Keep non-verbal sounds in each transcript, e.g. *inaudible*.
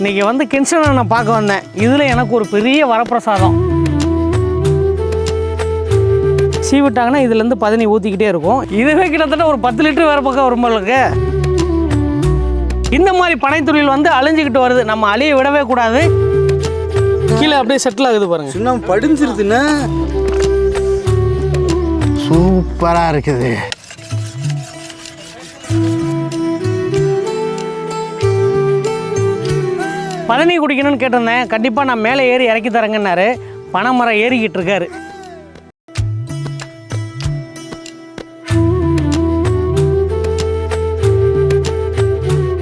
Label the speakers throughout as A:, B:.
A: இன்னைக்கு வந்து கின்சனை நான் பார்க்க வந்தேன். இதில் எனக்கு ஒரு பெரிய வரப்பிரசாதம். சீவிட்டாங்கன்னா இதுலேருந்து பதினி ஊற்றிக்கிட்டே இருக்கும். இதுவே கிட்டத்தட்ட ஒரு பத்து லிட்டர் வேறு பக்கம் வரும்போது இந்த மாதிரி பனைத்தொழில் வந்து அழிஞ்சுக்கிட்டு வருது. நம்ம அழிய விடவே கூடாது. கீழே அப்படியே செட்டில் ஆகுது பாருங்க.
B: சுண்ணாம்பு படிஞ்சிருதுன்னா
C: சூப்பராக இருக்குது.
A: பதனி குடிக்கணும்னு கேட்டிருந்தேன். கண்டிப்பாக நான் மேலே ஏறி இறக்கி தரேங்கன்னாரு. பனைமரம் ஏறிக்கிட்டு இருக்காரு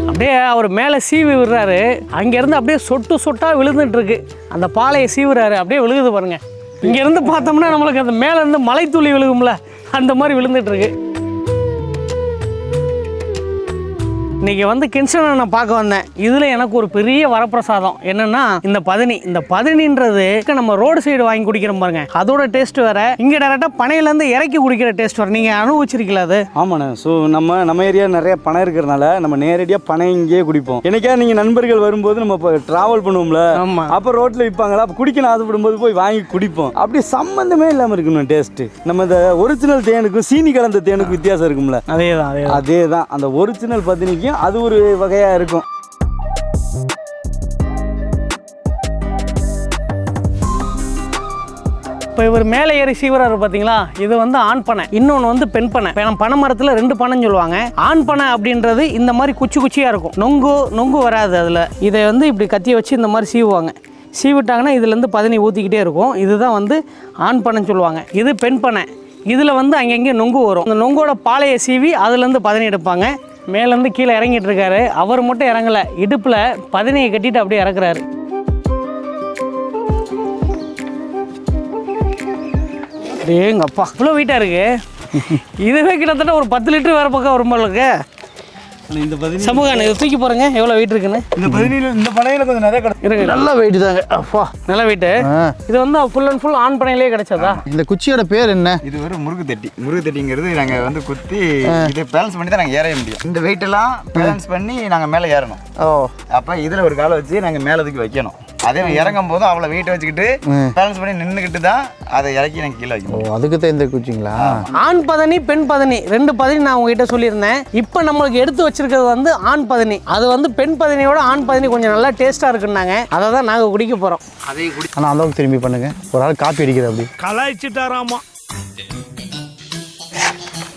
A: அப்படியே அவர் மேலே சீவி விடுறாரு. அங்கேருந்து அப்படியே சொட்டு சொட்டாக விழுந்துட்டு இருக்கு அந்த பாலையை சீவுறாரு. அப்படியே விழுகுது பாருங்க. இங்கேருந்து பார்த்தோம்னா நம்மளுக்கு அந்த மேலேருந்து மலைத்துளி விழுகும்ல. அந்த மாதிரி விழுந்துட்டு இன்னைக்கு வந்து கின்சனை நான் பார்க்க வந்தேன். இதில் எனக்கு ஒரு பெரிய வரப்பிரசாதம். என்னன்னா இந்த பதனி. இந்த பதனின்றது நம்ம ரோடு சைடு வாங்கி குடிக்கிறோம் பாருங்க. அதோட டேஸ்ட் வேற. இங்கே டேரெக்டாக பனையிலேருந்து இறக்கி குடிக்கிற டேஸ்ட் வர நீங்கள் அனுபவிச்சிருக்கீங்களா அது?
B: ஆமாண்ணே. ஸோ நம்ம நம்ம ஏரியா நிறைய பணம் இருக்கிறனால நம்ம நேரடியாக பனை இங்கேயே குடிப்போம். எனக்கே நீங்கள் நண்பர்கள் வரும்போது நம்ம இப்போ ட்ராவல் பண்ணுவோம்ல
A: ஆமாம்
B: அப்போ ரோட்டில் விற்பாங்களா அப்போ குடிக்கணும் ஆசைப்படும்போது போய் வாங்கி குடிப்போம். அப்படி சம்மந்தமே இல்லாமல் இருக்கணும் டேஸ்ட்டு நம்ம இந்த ஒரிஜினல் தேனுக்கும் சீனி கலந்த தேனுக்கும் வித்தியாசம் இருக்கும்ல.
A: அதே தான் அதே தான்
B: அதே தான் அந்த ஒரிஜினல் பத்தினிக்கும் அது ஒரு வகையாக இருக்கும்.
A: இப்போ இவர் மேலே ஏறி சீவராரு பார்த்தீங்களா இது வந்து ஆண் பனை இன்னொன்று வந்து பெண் பனை இப்போ நம்ம பனை மரத்தில் ரெண்டு பனைன்னு சொல்லுவாங்க. ஆண் பனை அப்படின்றது இந்த மாதிரி குச்சி குச்சியாக இருக்கும். நொங்கு நொங்கு வராது அதில். இதை வந்து இப்படி கத்தியை வச்சு இந்த மாதிரி சீவுவாங்க. சீவிட்டாங்கன்னா இதுலேருந்து பதனி ஊற்றிக்கிட்டே இருக்கும். இதுதான் வந்து ஆண் பனைன்னு சொல்லுவாங்க. இது பெண் பனை. இதில் வந்து அங்கங்கே நொங்கு வரும். அந்த நொங்கோட பாலையை சீவி அதுலேருந்து பதனி எடுப்பாங்க. மேலேருந்து கீழே இறங்கிட்டு இருக்காரு அவர் மட்டும் இறங்கலை. இடுப்பில் பதனியை கட்டிட்டு அப்படியே இறக்குறாரு. எங்க அப்பா. இவ்வளோ வெயிட்டாக இருக்கு. இதுவே கிட்டத்தட்ட ஒரு பத்து லிட்டர் வேறு பக்கம் வரும்போது
B: இந்த பதினி
A: சமூகம் இதை தூக்கி பாருங்க எவ்வளோ வெயிட் இருக்குன்னு.
B: இந்த பதினியில் இந்த பனையில் கொஞ்சம் நிறைய கடை
A: இருக்கு.
C: நல்ல வெயிட் தாங்க. அப்பா.
A: நல்ல வெயிட்டு. இது வந்து ஃபுல் அண்ட் ஃபுல் ஆன் பண்ணையிலே கிடைச்சதா?
C: இந்த குச்சியோட பேர் என்ன?
D: இது ஒரு முருகு தட்டி. முருகு தட்டிங்கிறது நாங்கள் வந்து குத்தி இதை பேலன்ஸ் பண்ணி தான் நாங்கள் ஏற முடியும். இந்த weight எல்லாம் பேலன்ஸ் பண்ணி நாங்கள் மேலே ஏறணும்.
C: ஓ.
D: அப்போ இதில் ஒரு காலை வச்சு நாங்கள் மேலே தூக்கி வைக்கணும். அதே இறங்கும் போதும் அவ்வளோ வெயிட் வச்சுக்கிட்டு பேலன்ஸ் பண்ணி நின்றுக்கிட்டு தான் அதை இறக்கி நாங்கள் கீழே வைக்கணும்.
C: அதுக்கு தான் இந்த குச்சிங்களா?
A: ஆண் பதனி பெண் பதனி ரெண்டு பதனி நான் உங்ககிட்ட சொல்லியிருந்தேன். இப்போ நம்மளுக்கு எடுத்து வச்சிருக்கிறது வந்து ஆண் பதனி. அது வந்து பெண் பதனியோட ஆண் பதனி கொஞ்சம் நல்லா டேஸ்ட்டாக இருக்குன்னாங்க. அதை தான் நாங்கள் குடிக்க போகிறோம்
C: ஆனால் அந்த பக்கம் திரும்பி பண்ணுங்க. ஒரு ஆள் காப்பி அடிக்குது அப்படி.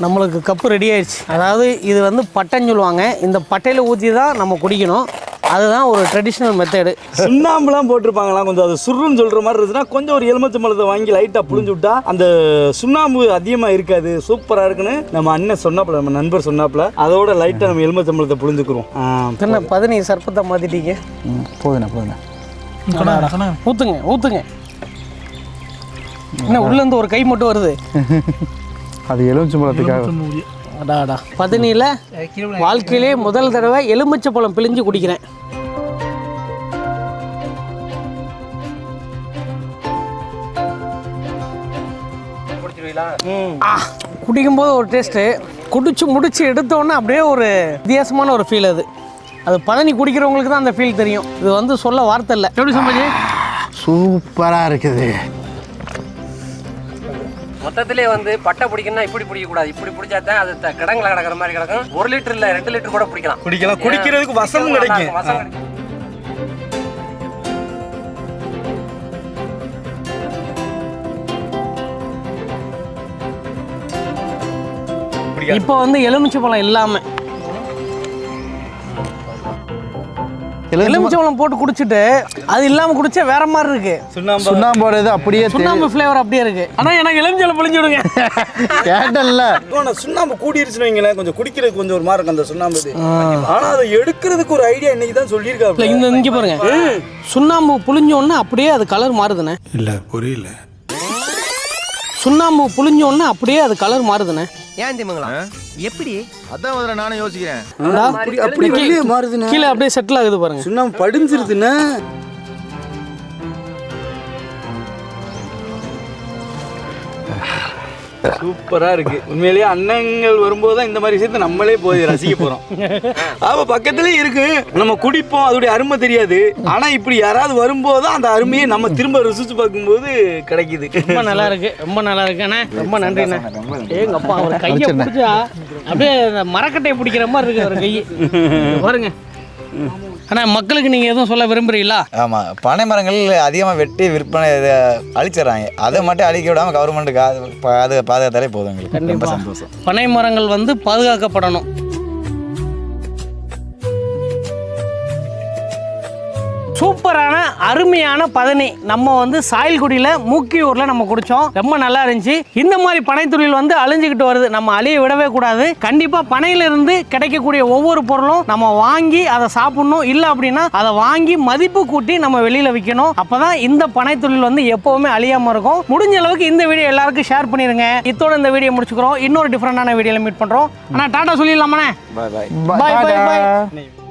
A: நம்மளுக்கு கப்பு ரெடி ஆயிடுச்சு. அதாவது இது வந்து பட்டைன்னு சொல்லுவாங்க. இந்த பட்டையில் ஊற்றி தான் நம்ம குடிக்கணும். அதுதான் ஒரு ட்ரெடிஷ்னல் மெத்தடு
B: சுண்ணாம்புலாம் போட்டிருப்பாங்களாம் கொஞ்சம். அது சுருன்னு சொல்ற மாதிரி இருந்துச்சுன்னா கொஞ்சம் ஒரு எலுமிச்சை பழத்தை வாங்கி லைட்டாக புழிஞ்சு விட்டா அந்த சுண்ணாம்பு அதிகமாக இருக்காது. சூப்பராக இருக்குன்னு நம்ம அண்ணன் சொன்னாப்புல நம்ம நண்பர் சொன்னாப்புல. அதோட லைட்டாக நம்ம எலுமிச்சை பழத்தை புழிஞ்சுக்கிறோம். ஆ,
A: என்ன பதனி சர்ப்பத்தை மாற்றிட்டீங்க
C: ம் போதுண்ணே போதுண்ணே.
A: ஊற்றுங்க ஊற்றுங்க என்ன உள்ளேருந்து ஒரு கை மட்டும் வருது?
C: அது எலுமிச்சம்பழத்துக்காக
A: அடாடா பதனியில் வாழ்க்கையிலே முதல் தடவை எலுமிச்சை பழம் பிழிஞ்சு குடிக்கிறேன். குடிக்கும்போது ஒரு டேஸ்ட்டு குடிச்சு முடிச்சு எடுத்தோன்னே அப்படியே ஒரு வித்தியாசமான ஒரு ஃபீல் அது. அது பதனி குடிக்கிறவங்களுக்கு தான் அந்த ஃபீல் தெரியும். இது வந்து சொல்ல வார்த்தை இல்லை. எப்படி சம்பஜி?
C: சூப்பராக இருக்குது.
E: மொத்தத்திலே வந்து பட்டை பிடிக்கணும்னா இப்படி பிடிக்க கூடாது இப்படி பிடிச்சா தான் அது கிடங்குல கிடக்குற மாதிரி கிடக்கும். ஒரு லிட்டர் இல்ல ரெண்டு லிட்டர் கூட பிடிக்கலாம்.
B: குடிக்கலாம். குடிக்கிறதுக்கு வசமும் கிடைக்கும்.
E: வசம் கிடைக்கும்.
A: இப்போ வந்து எலுமிச்சை பழம் இல்லாமல் எலுமிச்சை பழம் போட்டு குடிச்சிட்டு அது இல்லாமல் குடிச்சா வேற மாதிரி இருக்கு.
B: சுண்ணாம்பு.
C: சுண்ணாம்போட இது அப்படியே
A: சுண்ணாம்பு ஃப்ளேவர் அப்படியே இருக்கு. ஆனா எனக்கு எலுமிச்சை பிழிஞ்சு விடுங்க *laughs*
C: கேட்டல்ல
B: சுண்ணாம்பு கூடிருச்சுன்னு வைங்களேன் கொஞ்சம் குடிக்கிறதுக்கு கொஞ்சம் ஒரு மாதிரி இருக்கும் அந்த சுண்ணாம்பு இது. ஆனா அதை எடுக்கிறதுக்கு ஒரு ஐடியா இன்னைக்கு தான்
A: இல்ல
B: சொல்லியிருக்காரு
A: இந்த இங்க பாருங்க. சுண்ணாம்பு புளிஞ்ச உடனே அப்படியே அது கலர் மாறுதுண்ணே.
F: இல்ல புரியல.
A: சுண்ணாம்பு புளிஞ்ச உடனே அப்படியே அது கலர் மாறுதுண்ணே.
E: ஏன் திமுங்களா எப்படி?
F: அதான் முதல்ல நானும் யோசிக்கிறேன்.
B: அப்படி அப்படி வெளியே மாறுதுண்ணே.
A: கீழே அப்படியே செட்டில் ஆகுது பாருங்க.
B: சுண்ணாம்பு படிஞ்சிருதுண்ணே. சூப்பரா இருக்கு. உண்மையிலேயே அண்ணங்கள் வரும்போது தான் இந்த மாதிரி விஷயத்தை நம்மளே போய் ரசிக்க போறோம். அவ பக்கத்துலயே இருக்கு. நம்ம குடிப்போம் அதோடைய அருமை தெரியாது. ஆனா இப்படி யாராவது வரும்போது தான் அந்த அருமையை நம்ம திரும்ப ருசிச்சு பார்க்கும்போது கிடைக்குது.
A: ரொம்ப நல்லா இருக்கு. ரொம்ப நல்லா இருக்கு. அண்ணா ரொம்ப நன்றி அண்ணா. ஏங்க அப்பா அவர் கையை பிடிச்சா அப்படியே மரக்கட்டையை பிடிக்கிற மாதிரி இருக்கு அவர் கை பாருங்க. அண்ணா மக்களுக்கு நீங்க எதுவும் சொல்ல விரும்புறீங்களா?
D: ஆமாம் பனை மரங்கள் அதிகமாக வெட்டி விற்பனை இதை அழிச்சிடுறாங்க. அதை மட்டும் அழிக்க விடாமல் கவர்மெண்ட்டுக்கு அது பாதுகாத்தாலே போதும் எங்களுக்கு. ரொம்ப சந்தோஷம்.
A: பனை மரங்கள் வந்து பாதுகாக்கப்படணும். சூப்பரான அருமையான பதனி. நம்ம வந்து சாயல்குடியில் மூக்கியூரில் நம்ம குடித்தோம் ரொம்ப நல்லா இருந்துச்சு. இந்த மாதிரி பனைத்தொழில் வந்து அழிஞ்சுக்கிட்டு வருது. நம்ம அழிய விடவே கூடாது. கண்டிப்பாக பனையிலிருந்து கிடைக்கக்கூடிய ஒவ்வொரு பொருளும் நம்ம வாங்கி அதை சாப்பிடணும். இல்லை அப்படின்னா அதை வாங்கி மதிப்பு கூட்டி நம்ம வெளியில் விற்கணும் அப்போ தான் இந்த பனைத்தொழில் வந்து எப்போவுமே அழியாமல் இருக்கும். முடிஞ்ச அளவுக்கு இந்த வீடியோ எல்லாருக்கும் ஷேர் பண்ணிடுங்க இத்தோட இந்த வீடியோ முடிச்சுக்கிறோம். இன்னொரு டிஃப்ரெண்டான வீடியோவில் மீட் பண்ணுறோம் ஆனால் டாட்டா சொல்லிடலாமாண்ணே?
D: பாய் பாய்
A: பாய் பாய்
C: Bye-bye.
A: பாய்